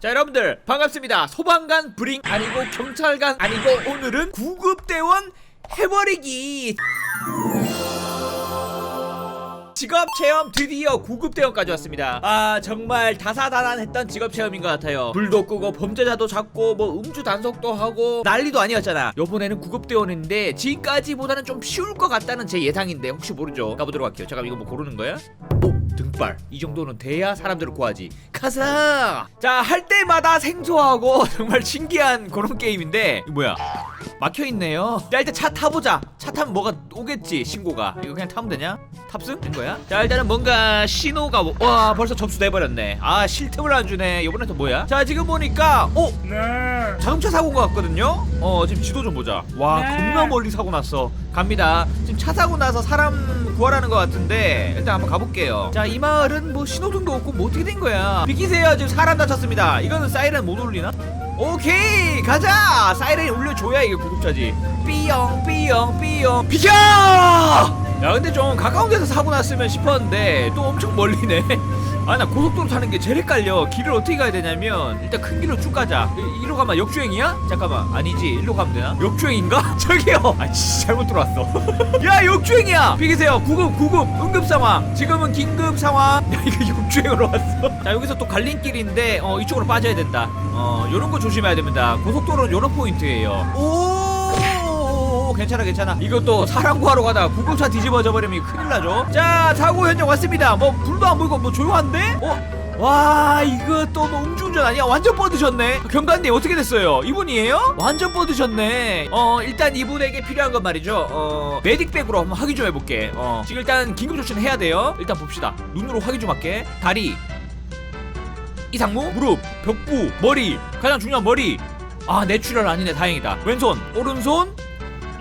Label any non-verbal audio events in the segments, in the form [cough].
자 여러분들 반갑습니다. 소방관 브링 아니고 경찰관 아니고 오늘은 구급대원 해버리기 직업 체험 드디어 구급대원까지 왔습니다. 아 정말 다사다난했던 직업 체험인 것 같아요. 불도 끄고 범죄자도 잡고 뭐 음주 단속도 하고 난리도 아니었잖아. 요번에는 구급 대원인데 지금까지보다는 좀 쉬울 것 같다는 제 예상인데 혹시 모르죠. 가보도록 할게요. 잠깐 이거 뭐 고르는 거야? 오 등발 이 정도는 돼야 사람들을 구하지. 가자. 자할 때마다 생소하고 [laughs] 정말 신기한 그런 게임인데 이거 뭐야? 막혀 있네요. 자 일단 차 타보자. 차 타면 뭐가 오겠지 신고가. 이거 그냥 타면 되냐? 탑승 된 거야? 자 일단은 뭔가 신호가 뭐- 와 벌써 접수돼 버렸네. 아 실틈을 안 주네. 이번엔 또 뭐야? 자 지금 보니까 어 네. 자동차 사고인 것 같거든요. 어 지금 지도 좀 보자. 와 네. 겁나 멀리 사고 났어. 갑니다. 지금 차 사고 나서 사람 구하라는 것 같은데 일단 한번 가볼게요. 자 이 마을은 뭐 신호등도 없고 뭐 어떻게 된 거야? 비키세요 지금 사람 다쳤습니다. 이거는 사이렌 못 울리나? 오케이 가자 사이렌 울려줘야 이게 구급차지 삐용 삐용 삐용 비켜 야 근데 좀 가까운 데서 사고 났으면 싶었는데 또 엄청 멀리네. [laughs] 아 나 고속도로 타는 게 제일 헷갈려. 길을 어떻게 가야 되냐면 일단 큰 길로 쭉 가자. 이- 이리로 가면 역주행이야? 잠깐만. 아니지. 일로 가면 되나? 역주행인가? [laughs] 저기요. 아 진짜 잘못 들어왔어. [laughs] 야 역주행이야! 비키세요. 구급 구급 응급 상황. 지금은 긴급 상황. 야 이거 역주행으로 왔어. 자 여기서 또 갈림길인데 어 이쪽으로 빠져야 된다. 어 요런 거 조심해야 됩니다. 고속도로는 요런 포인트예요. 오 괜찮아 괜찮아. 이것도 사람 구하러 가다가 구급차 뒤집어져 버리면 큰일 나죠. 자 사고 현장 왔습니다. 뭐 불도 안 보이고 뭐 조용한데? 어? 와 이거 또 뭐 음주운전 아니야? 완전 뻗으셨네. 경관님 어떻게 됐어요? 이분이에요? 완전 뻗으셨네. 어 일단 이분에게 필요한 건 말이죠. 어 메딕백으로 한번 확인 좀 해볼게. 어 지금 일단 긴급 조치는 해야 돼요. 일단 봅시다. 눈으로 확인 좀 할게. 다리. 이상무. 무릎. 벽부. 머리. 가장 중요한 머리. 아 뇌출혈 아니네. 다행이다. 왼손. 오른손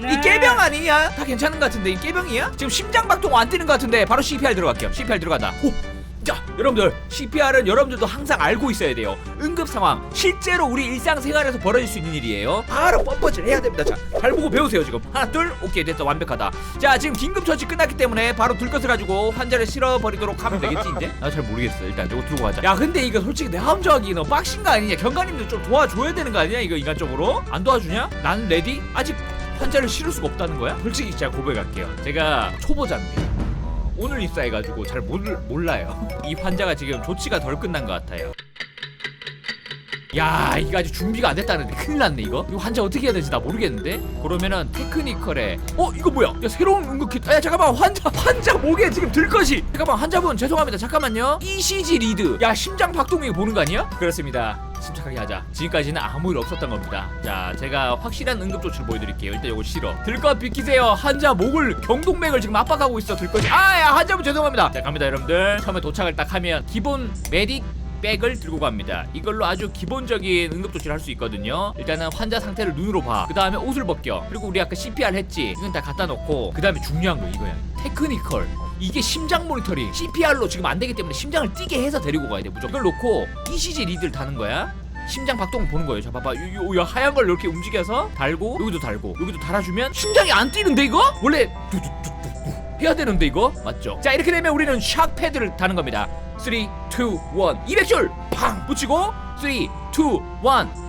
네. 이 깨병 아니냐? 다 괜찮은 것 같은데 이 깨병이야? 지금 심장박동 안 뛰는 것 같은데 바로 CPR 들어갈게요 CPR 들어간다 호! 자 여러분들 CPR은 여러분들도 항상 알고 있어야 돼요 응급 상황 실제로 우리 일상생활에서 벌어질 수 있는 일이에요 바로 뻔뻔질 해야 됩니다 자 잘 보고 배우세요 지금 하나 둘 오케이 됐어 완벽하다 자 지금 긴급 처치 끝났기 때문에 바로 들것을 가지고 환자를 실어 버리도록 하면 되겠지 이제? 나 잘 모르겠어 일단 이거 들고 가자 야 근데 이거 솔직히 내 함정 하기 너 빡신 거 아니냐 경관님도 좀 도와줘야 되는 거 아니냐 이거 인간적으로? 안 도와주냐? 나는 레디? 아직 환자를 실을 수가 없다는 거야? 솔직히 제가 고백할게요. 제가 초보자입니다. 어, 오늘 입사해가지고 잘 몰, 몰라요. [laughs] 이 환자가 지금 조치가 덜 끝난 것 같아요. 야 이거 아직 준비가 안 됐다는데 큰일 났네 이거 이거 환자 어떻게 해야 되지 나 모르겠는데 그러면은 테크니컬에 어 이거 뭐야 야 새로운 응급킷 아, 야 잠깐만 환자 [laughs] 환자 목에 지금 들 것이 잠깐만 환자분 죄송합니다 잠깐만요 ECG 리드 야 심장 박동이 보는 거 아니야 그렇습니다 침착하게 하자 지금까지는 아무 일 없었던 겁니다 자 제가 확실한 응급 조치를 보여드릴게요 일단 요거 싫어 들것 비키세요 환자 목을 경동맥을 지금 압박하고 있어 들것이 아야 환자분 죄송합니다 자 갑니다 여러분들 처음에 도착을 딱 하면 기본 메딕 백을 들고 갑니다. 이걸로 아주 기본적인 응급조치를 할 수 있거든요. 일단은 환자 상태를 눈으로 봐. 그 다음에 옷을 벗겨. 그리고 우리 아까 CPR 했지. 이건 다 갖다 놓고. 그 다음에 중요한 거 이거야. 테크니컬. 이게 심장 모니터링. CPR로 지금 안 되기 때문에 심장을 뛰게 해서 데리고 가야 돼. 무조건. 이걸 놓고 ECG 리드를 다는 거야. 심장 박동 보는 거예요. 자, 봐봐. 요, 하얀 걸 이렇게 움직여서 달고 여기도 달고 여기도 달아주면 심장이 안 뛰는데 이거? 원래 해야 되는데 이거 맞죠? 자 이렇게 되면 우리는 샥 패드를 다는 겁니다. 3, 2, 1 200줄 팡 붙이고 3, 2, 1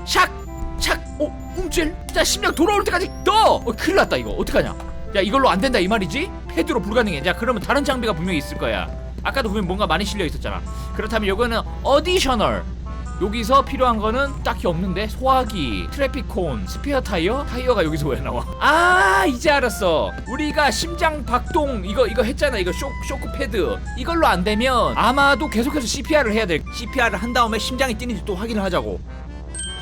샥! 샥! 어? 움찔? 자 심장 돌아올 때까지 더! 어 큰일 났다 이거 어떡하냐 야 이걸로 안 된다 이 말이지? 패드로 불가능해 자 그러면 다른 장비가 분명히 있을 거야 아까도 보면 뭔가 많이 실려 있었잖아 그렇다면 이거는 어디셔널 여기서 필요한 거는 딱히 없는데 소화기, 트래픽콘, 스페어 타이어? 타이어가 여기서 왜 나와? 아 이제 알았어. 우리가 심장 박동 이거 이거 했잖아 이거 쇼 쇼크 패드 이걸로 안 되면 아마도 계속해서 CPR을 해야 돼. CPR을 한 다음에 심장이 뛰는지 또 확인을 하자고.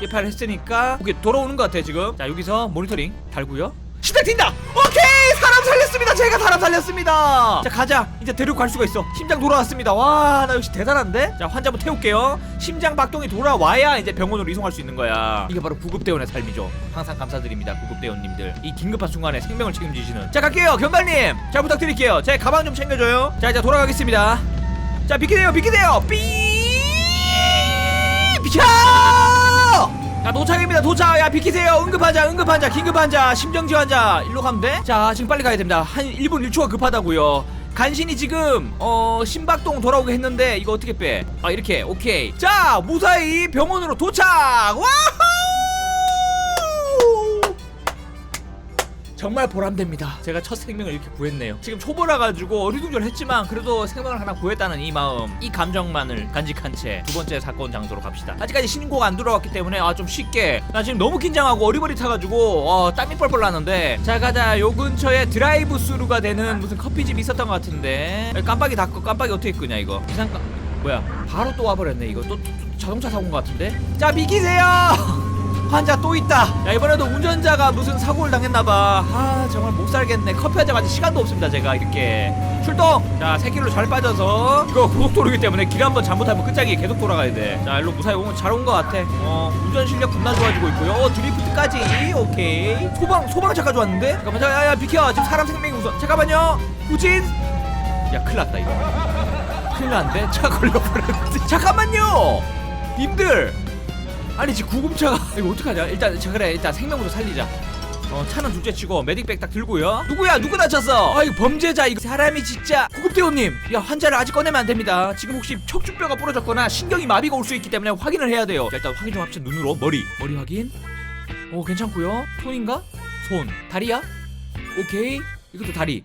CPR 했으니까 이게 돌아오는 것 같아 지금. 자 여기서 모니터링 달고요. 심장 뛴다. 오케이 사람 살렸습니다. 제가 사람 살렸습니다. 자 가자. 이제 데리고 갈 수가 있어. 심장 돌아왔습니다. 와 나 역시 대단한데. 자 환자분 태울게요. 심장 박동이 돌아와야 이제 병원으로 이송할 수 있는 거야. 이게 바로 구급대원의 삶이죠. 항상 감사드립니다 구급대원님들. 이 긴급한 순간에 생명을 책임지시는. 자 갈게요 경관님. 잘 부탁드릴게요. 제 가방 좀 챙겨줘요. 자 이제 돌아가겠습니다. 자 비키세요 비키세요. 삐 비켜. 자 도착입니다. 도착. 야 비키세요. 응급환자 응급환자 긴급환자 심정지 환자. 일로 가면 돼? 자 지금 빨리 가야 됩니다. 한 1분 1초가 급하다고요. 간신히 지금 어 신박동 돌아오게 했는데 이거 어떻게 빼? 아 이렇게. 오케이. 자 무사히 병원으로 도착. 와 정말 보람됩니다. 제가 첫 생명을 이렇게 구했네요. 지금 초보라 가지고 어리둥절했지만 그래도 생명을 하나 구했다는 이 마음, 이 감정만을 간직한 채 두 번째 사건 장소로 갑시다. 아직까지 신고가 안 들어왔기 때문에 아 좀 쉽게. 나 지금 너무 긴장하고 어리버리 타가지고 어, 땀이 뻘뻘 나는데. 자 가자. 요 근처에 드라이브 스루가 되는 무슨 커피집이 있었던 것 같은데. 깜빡이 닫고 깜빡이 어떻게 끄냐 이거. 비상깜 뭐야? 바로 또 와버렸네 이거. 또, 또- 또 자동차 사고인 것 같은데? 자 비키세요 [laughs] 환자 또 있다. 야 이번에도 운전자가 무슨 사고를 당했나봐. 아 정말 못 살겠네. 커피 한 잔 마실 시간도 없습니다. 제가 이렇게 출동. 자 새길로 잘 빠져서 이거 고속도로이기 때문에 길 한번 잘못하면 끝장이 계속 돌아가야 돼. 자 일로 무사히 오면 잘 온 것 같아. 어 운전 실력 겁나 좋아지고 있고요. 어 드리프트까지 오케이. 소방 소방차까지 왔는데. 잠깐만 야야 비켜. 지금 사람 생명이 우선. 잠깐만요. 후진. 야 큰일 났다 이거. 큰일 났는데 차 걸려버렸는데. 잠깐만요. 님들. 아니 지금 구급차가 [laughs] 이거 어떡하냐? 일단 자 그래 일단 생명부터 살리자. 어 차는 둘째치고 메딕백 딱 들고요. 누구야? 누구 다쳤어? 아 이거 범죄자 이거. 사람이 진짜. 구급대원님 야 환자를 아직 꺼내면 안 됩니다. 지금 혹시 척추뼈가 부러졌거나 신경이 마비가 올 수 있기 때문에 확인을 해야 돼요. 자, 일단 확인 좀 합시다 눈으로. 머리. 머리 확인. 오 괜찮고요. 손인가? 손. 다리야? 오케이. 이것도 다리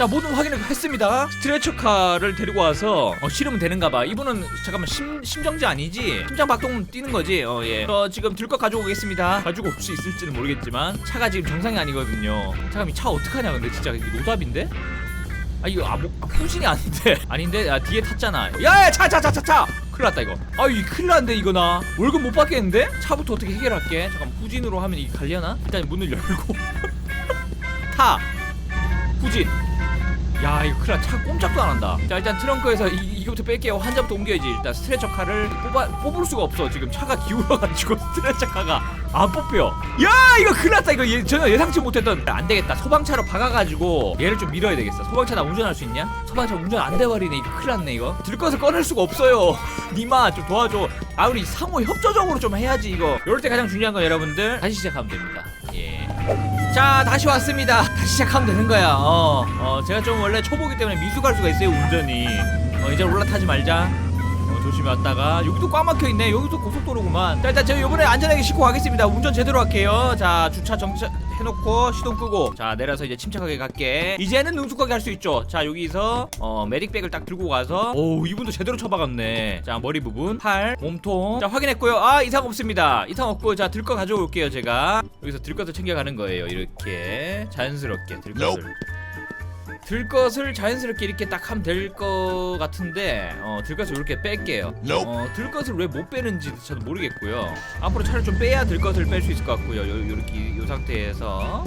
자 모든 확인을 했습니다. 스트레처카를 데리고 와서 어, 실으면 되는가봐. 이분은 잠깐만 심, 심정지 아니지? 심장 박동 뛰는 거지? 어예. 저 지금 들 것 가지고 오겠습니다. 가지고 올 수 있을지는 모르겠지만 차가 지금 정상이 아니거든요. 잠깐만 이차 어떡하냐 근데 진짜 노답인데? 아 이거 아, 뭐, 아 후진이 아닌데? [laughs] 아닌데? 아 뒤에 탔잖아. 야야 차 차 차 차차! 큰일 났다 이거. 아이 큰일 났는데 이거 나. 월급 못 받겠는데? 차부터 어떻게 해결할게? 잠깐 후진으로 하면 이게 갈려나? 일단 문을 열고. [laughs] 타! 후진 야 이거 큰일 나차 꼼짝도 안 한다. 자 일단 트렁크에서 이, 이거부터 뺄게요. 환자부터 옮겨야지. 일단 스트레처 카를 뽑아, 뽑을 수가 없어. 지금 차가 기울어가지고 [laughs] 스트레처 카가 안 뽑혀. 야 이거 큰일 났다. 이거 예, 전혀 예상치 못했던. 안 되겠다. 소방차로 박아가지고 얘를 좀 밀어야 되겠어. 소방차 나 운전할 수 있냐? 소방차 운전 안 돼버리네. 이거 큰일 났네 이거. 들 것을 꺼낼 수가 없어요. [laughs] 니마 좀 도와줘. 아 우리 상호 협조적으로 좀 해야지 이거. 이럴 때 가장 중요한 건 여러분들 다시 시작하면 됩니다. 예 자 다시 왔습니다. 다시 시작하면 되는 거야. 어, 어 제가 좀 원래 초보기 때문에 미숙할 수가 있어요 운전이. 어 이제 올라타지 말자. 어, 조심히 왔다가. 여기도 꽉 막혀있네. 여기도 고속도로구만. 자 일단 제가 이번에 안전하게 싣고 가겠습니다. 운전 제대로 할게요. 자 주차 정차 해놓고 시동 끄고. 자 내려서 이제 침착하게 갈게. 이제는 능숙하게 할 수 있죠. 자 여기서 어 메딕백을 딱 들고 가서. 오 이분도 제대로 쳐박았네. 자 머리 부분. 팔 몸통. 자 확인했고요. 아 이상 없습니다. 이상 없고 자 들거 가져올게요 제가. 여기서 들 것을 챙겨가는 거예요 이렇게. 자연스럽게 들 것을 들 것을 자연스럽게 이렇게 딱 하면 될 것 같은데 어, 들 것을 이렇게 뺄게요. 어, 들 것을 왜 못 빼는지 저도 모르겠고요. 앞으로 차를 좀 빼야 들 것을 뺄 수 있을 것 같고요. 요, 요렇게 요 상태에서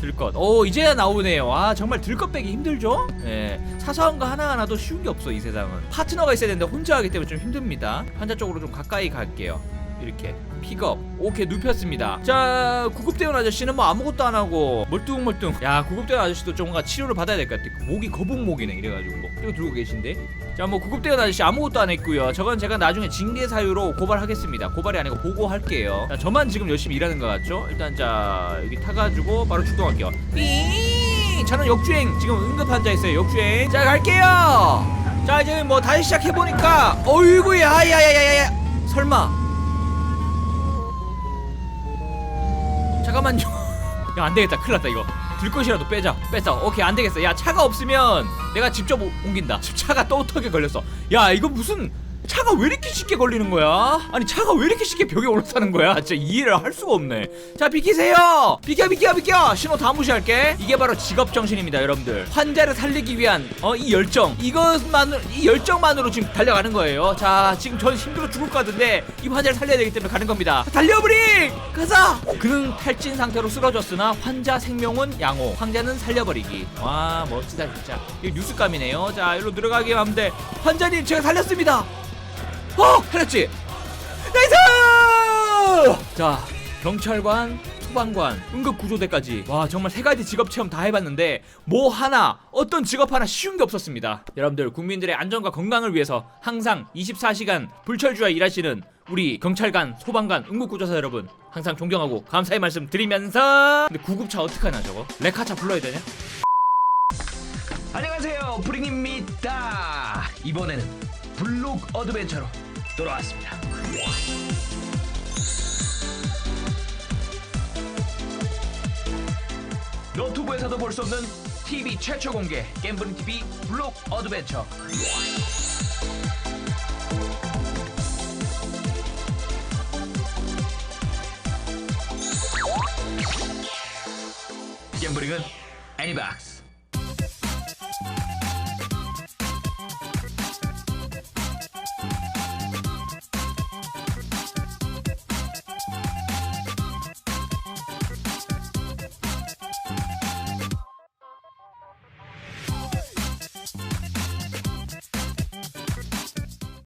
들 것. 오 이제야 나오네요. 아 정말 들것 빼기 힘들죠? 예. 사소한 거 하나 하나도 쉬운 게 없어 이 세상은. 파트너가 있어야 되는데 혼자 하기 때문에 좀 힘듭니다. 환자 쪽으로 좀 가까이 갈게요. 이렇게 픽업 오케이 눕혔습니다. 자 구급대원 아저씨는 뭐 아무것도 안 하고 멀뚱멀뚱. 야 구급대원 아저씨도 좀 뭔가 치료를 받아야 될 것 같아. 목이 거북목이네 이래가지고 뭐. 이거 들고 계신데? 자 뭐 구급대원 아저씨 아무것도 안 했고요. 저건 제가 나중에 징계 사유로 고발하겠습니다. 고발이 아니고 보고할게요. 자 저만 지금 열심히 일하는 것 같죠? 일단 자 여기 타가지고 바로 출동할게요. 삐 저는 역주행. 지금 응급 환자 있어요 역주행. 자 갈게요. 자 이제 뭐 다시 시작해보니까 어이구 야 야야야야야. 설마 잠깐만요. [laughs] 야, 안 되겠다. 큰일 났다, 이거. 들 것이라도 빼자. 뺐어. 오케이, 안 되겠어. 야, 차가 없으면 내가 직접 오- 옮긴다. 차가 또 어떻게 걸렸어. 야, 이거 무슨 차가 왜 이렇게 쉽게 걸리는 거야? 아니, 차가 왜 이렇게 쉽게 벽에 올라타는 거야? 진짜 이해를 할 수가 없네. 자, 비키세요. 비켜, 비켜, 비켜. 신호 다 무시할게. 이게 바로 직업 정신입니다, 여러분들. 환자를 살리기 위한 어, 이 열정. 이것만으로 이 열정만으로 지금 달려가는 거예요. 자, 지금 전 힘들어 죽을 것 같은데 이 환자를 살려야 되기 때문에 가는 겁니다. 달려브링! 가자! 그는 탈진 상태로 쓰러졌으나 환자 생명은 양호. 환자는 살려버리기. 와, 멋지다 진짜. 이거 뉴스감이네요. 자, 일로 들어가기만 하면 돼. 환자님 제가 살렸습니다. 어, 살렸지. 나이스! 자, 경찰관, 소방관, 응급구조대까지 와 정말 세 가지 직업 체험 다 해봤는데 뭐 하나 어떤 직업 하나 쉬운 게 없었습니다. 여러분들 국민들의 안전과 건강을 위해서 항상 24시간 불철주야 일하시는 우리 경찰관, 소방관, 응급구조사 여러분 항상 존경하고 감사의 말씀 드리면서 근데 구급차 어떡하나 저거 레카차 불러야 되냐? 안녕하세요 브링입니다 이번에는 블록 어드벤처로 돌아왔습니다. 노트북에서도 볼 수 없는 TV 최초 공개 겜블링 TV 블록 어드벤처. 겜블링은 애니박스